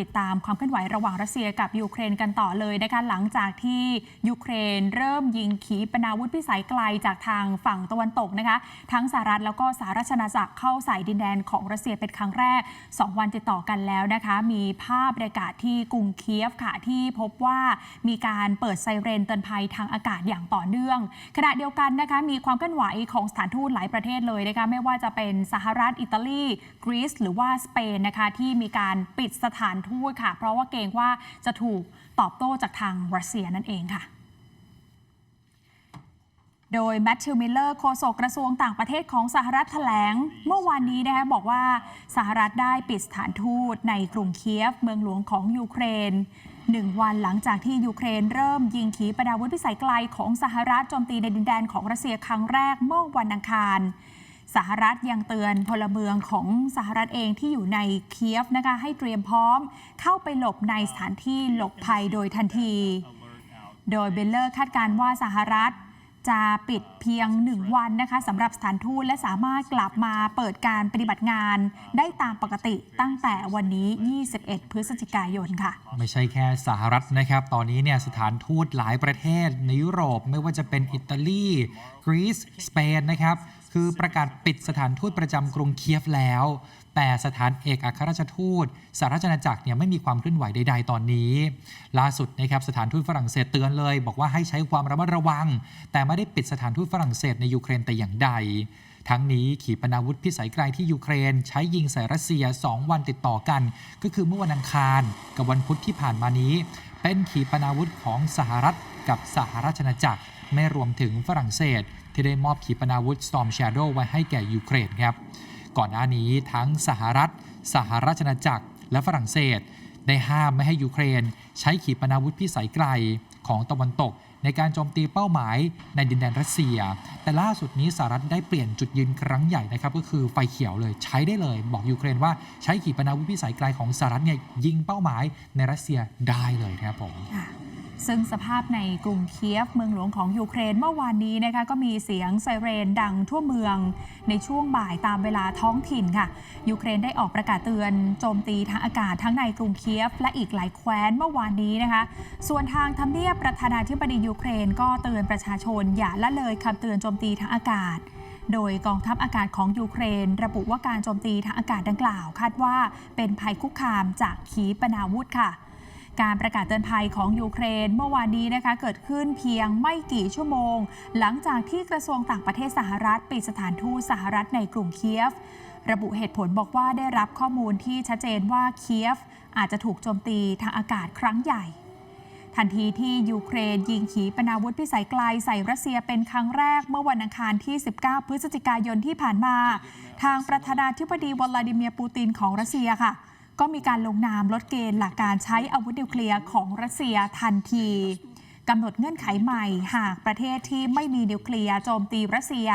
ติดตามความเคลื่อนไหวระหว่างรัสเซียกับยูเครนกันต่อเลยนะคะหลังจากที่ยูเครนเริ่มยิงขีปนาวุธพิสัยไกลจากทางฝั่งตะวันตกนะคะ ทั้งสหรัฐแล้วก็สหราชอาณาจักรเข้าใส่ดินแดนของรัสเซียเป็นครั้งแรก 2 วันติดต่อกันแล้วนะคะ มีภาพบรรยากาศที่กรุงเคียฟค่ะที่พบว่ามีการเปิดไซเรนเตือนภัยทางอากาศอย่างต่อเนื่อง ขณะเดียวกันนะคะมีความเคลื่อนไหวของสถานทูตหลายประเทศเลยนะคะไม่ว่าจะเป็นสหรัฐอิตาลีกรีซหรือว่าสเปนนะคะที่มีการปิดสถานทูตค่ะ เพราะว่าเกรงว่าจะถูกตอบโต้จากทางรัสเซียนั่นเองค่ะโดยแมทธิวมิลเลอร์โฆษกกระทรวงต่างประเทศของสหรัฐแถลง เมื่อวานนี้นะคะบอกว่าสหรัฐได้ปิดสถานทูตในกรุงเคียฟ เมืองหลวงของยูเครนหนึ่งวันหลังจากที่ยูเครนเริ่มยิงขีปนาวุธพิสัยไกลของสหรัฐโจมตีในดินแดนของรัสเซียครั้งแรกเมื่อวันอังคาร สหรัฐยังเตือนพลเมืองของสหรัฐเองที่อยู่ในเคียฟนะคะให้เตรียมพร้อม เข้าไปหลบในสถานที่หลบภัยโดยทันที โดยเบลเลอร์คาดการณ์ว่าสหรัฐจะปิดเพียงหนึ่งวันนะคะสำหรับสถานทูตและสามารถกลับมาเปิดการปฏิบัติงานได้ตามปกติตั้งแต่วันนี้ 21 พฤศจิกายนค่ะ ไม่ใช่แค่สหรัฐนะครับ ตอนนี้เนี่ยสถานทูตหลายประเทศในยุโรปไม่ว่าจะเป็นอิตาลีกรีซสเปนนะครับ คือประกาศปิดสถานทูตประจำกรุงเคียฟแล้ว แต่สถานเอกอัครราชทูตสหราชอาณาจักรเนี่ยไม่มีความเคลื่อนไหวใด ๆ ตอนนี้ ล่าสุดนะครับสถานทูตฝรั่งเศสเตือนเลย บอกว่าให้ใช้ความระมัดระวัง แต่ไม่ได้ปิดสถานทูตฝรั่งเศสในยูเครนแต่อย่างใด ทั้งนี้ขีปนาวุธพิสัยไกลที่ยูเครน ใช้ยิงใส่รัสเซีย 2 วันติดต่อกัน ก็คือเมื่อวันอังคารกับวันพุธที่ผ่านมานี้ เป็นขีปนาวุธของสหรัฐกับสหราชอาณาจักร ไม่รวมถึงฝรั่งเศส ที่ได้มอบขีปนาวุธ Storm Shadow ไว้ให้แก่ยูเครนครับ ก่อนหน้านี้ทั้งสหรัฐ สหราชอาณาจักร และฝรั่งเศส ได้ห้ามไม่ให้ยูเครน ใช้ขีปนาวุธพิสัยไกลของตะวันตก ในการโจมตีเป้าหมายในดินแดนรัสเซีย แต่ล่าสุดนี้สหรัฐได้เปลี่ยนจุดยืนครั้งใหญ่นะครับก็คือไฟเขียวเลยใช้ได้เลยบอกยูเครนว่าใช้ขีปนาวุธพิสัยไกลของสหรัฐเนี่ยยิงเป้าหมายในรัสเซียได้เลยนะครับผม ซึ่งสภาพในกรุงเคียฟเมืองหลวงของยูเครนเมื่อวานนี้นะคะก็มีเสียงไซเรนดังทั่วเมืองในช่วงบ่ายตามเวลาท้องถิ่นค่ะ ยูเครนได้ออกประกาศเตือนโจมตีทางอากาศทั้งในกรุงเคียฟ และอีกหลายแคว้นเมื่อวานนี้นะคะ ส่วนทางทำเนียบประธานาธิบดียูเครนก็เตือนประชาชนอย่าละเลยคำเตือนโจมตีทางอากาศโดยกองทัพอากาศของยูเครน ระบุว่าการโจมตีทางอากาศดังกล่าว คาดว่าเป็นภัยคุกคามจากขีปนาวุธค่ะ การประกาศเตือนภัยของยูเครน เมื่อวานนี้นะคะเกิดขึ้นเพียงไม่กี่ชั่วโมง หลังจากที่กระทรวงต่างประเทศสหรัฐปิดสถานทูตสหรัฐในกรุงเคียฟ ระบุเหตุผลบอกว่าได้รับข้อมูลที่ชัดเจนว่าเคียฟ อาจจะถูกโจมตีทางอากาศครั้งใหญ่ทันทีที่ยูเครนยิงขีปนาวุธพิสัยไกลใส่รัสเซียเป็นครั้งแรกเมื่อวันอังคารที่ 19 พฤศจิกายนที่ผ่านมา ทางประธานาธิบดีวลาดิเมียร์ปูตินของรัสเซียค่ะ ก็มีการลงนามลดเกณฑ์หลักการใช้อาวุธนิวเคลียร์ของรัสเซียทันทีกำหนดเงื่อนไขใหม่หากประเทศที่ไม่มีนิวเคลียร์โจมตีรัสเซีย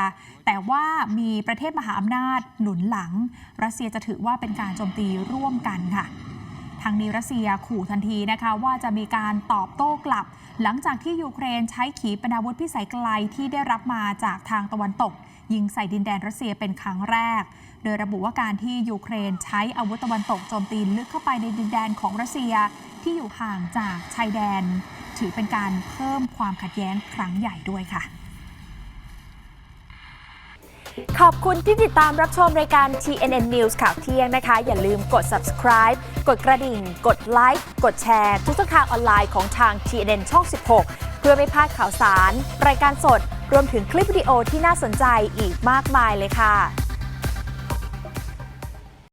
แต่ว่ามีประเทศมหาอำนาจหนุนหลัง รัสเซียจะถือว่าเป็นการโจมตีร่วมกันค่ะ ทางนี้รัสเซียขู่ทันทีนะคะว่าจะมีการตอบโต้กลับ หลังจากที่ยูเครนใช้ขีปนาวุธพิสัยไกลที่ได้รับมาจากทางตะวันตก ยิงใส่ดินแดนรัสเซียเป็นครั้งแรก โดยระบุว่าการที่ยูเครนใช้อาวุธตะวันตกโจมตีลึกเข้าไปในดินแดนของรัสเซียที่อยู่ห่างจากชายแดน ถือเป็นการเพิ่มความขัดแย้งครั้งใหญ่ด้วยค่ะ ขอบคุณที่ติดตามรับชมรายการ TNN News ข่าวเที่ยงนะคะ อย่าลืมกด subscribe กดกระดิ่ง กดไลค์กดแชร์ทุกช่องทางออนไลน์ของทาง TNN ช่อง 16 เพื่อไม่พลาดข่าวสาร รายการสด รวมถึงคลิปวิดีโอที่น่าสนใจอีกมากมายเลยค่ะ